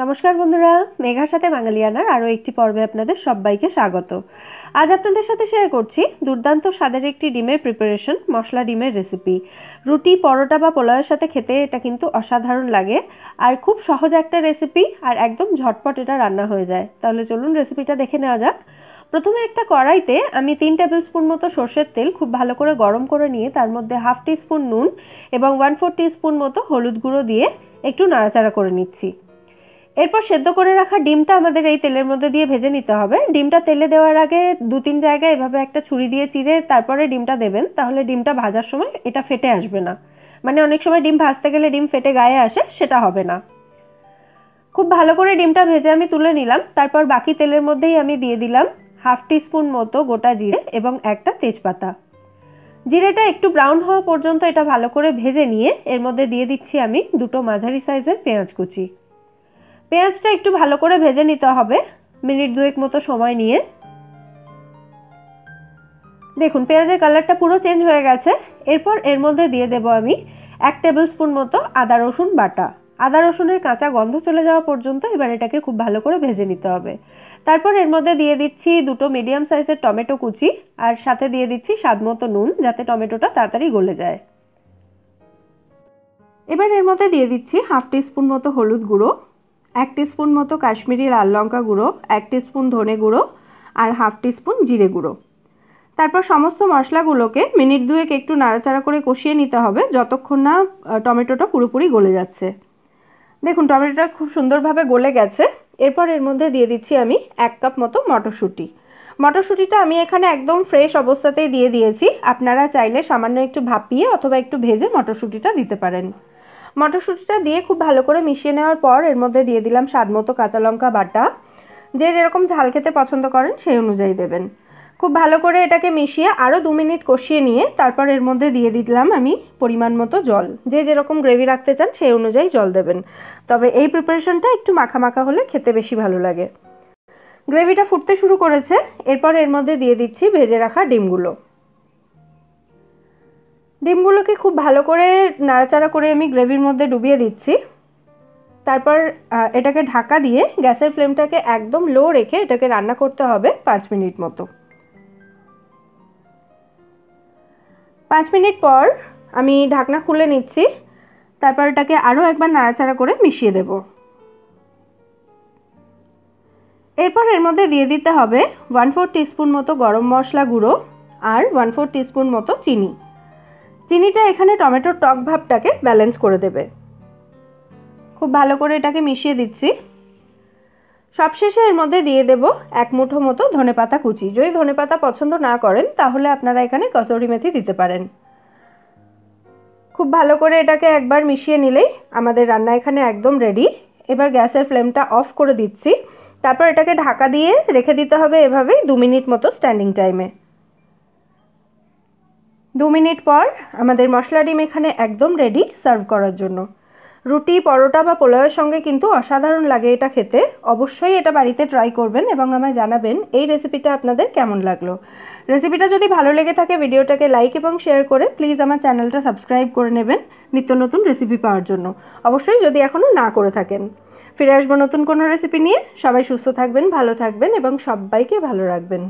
নমস্কার বন্ধুরা, মেঘার সাথে বাঙালিয়ানার আরও একটি পর্বে আপনাদের সবাইকে স্বাগত। আজ আপনাদের সাথে শেয়ার করছি দুর্দান্ত স্বাদের একটি ডিমের প্রিপারেশন মশলা ডিমের রেসিপি রুটি, পরোটা বা পোলাওয়ের সাথে খেতে এটা কিন্তু অসাধারণ লাগে। আর খুব সহজ একটা রেসিপি আর একদম ঝটপট এটা রান্না হয়ে যায়। তাহলে চলুন রেসিপিটা দেখে নেওয়া যাক। প্রথমে একটা কড়াইতে আমি তিন টেবিল স্পুন মতো সর্ষের তেল খুব ভালো করে গরম করে নিয়ে তার মধ্যে হাফ টি স্পুন নুন এবং ওয়ান ফোর স্পুন মতো হলুদ গুঁড়ো দিয়ে একটু নাড়াচাড়া করে নিচ্ছি। এরপর সেদ্ধ করে রাখা ডিমটা আমাদের এই তেলের মধ্যে দিয়ে ভেজে নিতে হবে। ডিমটা তেলে দেওয়ার আগে দু তিন জায়গায় এভাবে একটা ছুরি দিয়ে চিড়ে তারপরে ডিমটা দেবেন, তাহলে ডিমটা ভাজার সময় এটা ফেটে আসবে না। মানে অনেক সময় ডিম ভাজতে গেলে ডিম ফেটে গায়ে আসে, সেটা হবে না। খুব ভালো করে ডিমটা ভেজে আমি তুলে নিলাম, তারপর বাকি তেলের মধ্যেই আমি দিয়ে দিলাম হাফ স্পুন মতো গোটা জিরে এবং একটা তেজপাতা। জিরেটা একটু ব্রাউন হওয়া পর্যন্ত এটা ভালো করে ভেজে নিয়ে এর মধ্যে দিয়ে দিচ্ছি আমি দুটো মাঝারি সাইজের পেঁয়াজ কুচি। পেঁয়াজটা একটু ভালো করে ভেজে নিতে হবে, মিনিট দুয়েক মতো সময় নিয়ে। দেখুন, পেঁয়াজের কালারটা পুরো চেঞ্জ হয়ে গেছে। এরপর এর মধ্যে দিয়ে দেব আমি এক টেবিল স্পুন মতো আদা রসুন বাটা। আদা রসুনের কাঁচা গন্ধ চলে যাওয়া পর্যন্ত এবার এটাকে খুব ভালো করে ভেজে নিতে হবে। তারপর এর মধ্যে দিয়ে দিচ্ছি দুটো মিডিয়াম সাইজের টমেটো কুচি আর সাথে দিয়ে দিচ্ছি স্বাদ মতো নুন, যাতে টমেটোটা তাড়াতাড়ি গলে যায়। এবার এর মধ্যে দিয়ে দিচ্ছি হাফ টিস্পুন মতো হলুদ গুঁড়ো। এক স্পুন মতো কাশ্মীরি লাল লঙ্কা গুঁড়ো, এক স্পুন ধনে গুঁড়ো আর হাফ স্পুন জিরে গুঁড়ো। তারপর সমস্ত মশলাগুলোকে মিনিট দুয়েক একটু নাড়াচাড়া করে কষিয়ে নিতে হবে যতক্ষণ না টমেটোটা পুরোপুরি গলে যাচ্ছে। দেখুন, টমেটোটা খুব সুন্দরভাবে গলে গেছে। এরপর এর মধ্যে দিয়ে দিচ্ছি আমি এক কাপ মতো মটরশুঁটি। মটরশুঁটিটা আমি এখানে একদম ফ্রেশ অবস্থাতেই দিয়ে দিয়েছি। আপনারা চাইলে সামান্য একটু ভাপিয়ে অথবা একটু ভেজে মটরশুঁটিটা দিতে পারেন। মটরশুঁটিটা দিয়ে খুব ভালো করে মিশিয়ে নেওয়ার পর এর মধ্যে দিয়ে দিলাম স্বাদ মতো কাঁচা লঙ্কা বাটা। যে যেরকম ঝাল খেতে পছন্দ করেন সেই অনুযায়ী দেবেন। খুব ভালো করে এটাকে মিশিয়ে আরও দু মিনিট কষিয়ে নিয়ে তারপর এর মধ্যে দিয়ে দিলাম আমি পরিমাণ মতো জল। যে যেরকম গ্রেভি রাখতে চান সেই অনুযায়ী জল দেবেন। তবে এই প্রিপারেশনটা একটু মাখা মাখা হলে খেতে বেশি ভালো লাগে। গ্রেভিটা ফুটতে শুরু করেছে। এরপর এর মধ্যে দিয়ে দিচ্ছি ভেজে রাখা ডিমগুলো। ডিমগুলোকে খুব ভালো করে নাড়াচাড়া করে আমি গ্রেভির মধ্যে ডুবিয়ে দিচ্ছি। তারপর এটাকে ঢাকা দিয়ে গ্যাসের ফ্লেমটাকে একদম লো রেখে এটাকে রান্না করতে হবে পাঁচ মিনিট মতো। পাঁচ মিনিট পর আমি ঢাকনা খুলে নিচ্ছি। তারপর এটাকে আরও একবার নাড়াচাড়া করে মিশিয়ে দেব। এরপর এর মধ্যে দিয়ে দিতে হবে ওয়ান ফোর টিস্পুন মতো গরম মশলা গুঁড়ো আর ওয়ান ফোর টিস্পুন মতো চিনি। চিনিটা এখানে টমেটোর টক ভাবটাকে ব্যালেন্স করে দেবে। খুব ভালো করে এটাকে মিশিয়ে দিচ্ছি। সবশেষে এর মধ্যে দিয়ে দেব এক মুঠো মতো ধনেপাতা কুচি। যদি ধনেপাতা পছন্দ না করেন, তাহলে আপনারা এখানে কসৌরি মেথি দিতে পারেন। খুব ভালো করে এটাকে একবার মিশিয়ে নিলেই আমাদের রান্না এখানে একদম রেডি এবার গ্যাসের ফ্লেমটা অফ করে দিচ্ছি। তারপর এটাকে ঢাকা দিয়ে রেখে দিতে হবে এভাবেই দু মিনিট মতো স্ট্যান্ডিং টাইমে দু মিনিট পর আমাদের মশলা ডিম এখানে একদম রেডি সার্ভ করার জন্য। রুটি, পরোটা বা পোলাওয়ের সঙ্গে কিন্তু অসাধারণ লাগে এটা খেতে। অবশ্যই এটা বাড়িতে ট্রাই করবেন এবং আমায় জানাবেন এই রেসিপিটা আপনাদের কেমন লাগল। রেসিপিটা যদি ভালো লেগে থাকে ভিডিওটাকে লাইক এবং শেয়ার করে প্লিজ আমার চ্যানেলটা সাবস্ক্রাইব করে নেবেন নিত্য নতুন রেসিপি পাওয়ার জন্য। অবশ্যই যদি এখনও না করে থাকেন। ফিরে আসব নতুন কোনো রেসিপি নিয়ে। সবাই সুস্থ থাকবেন, ভালো থাকবেন এবং সবাইকে ভালো রাখবেন।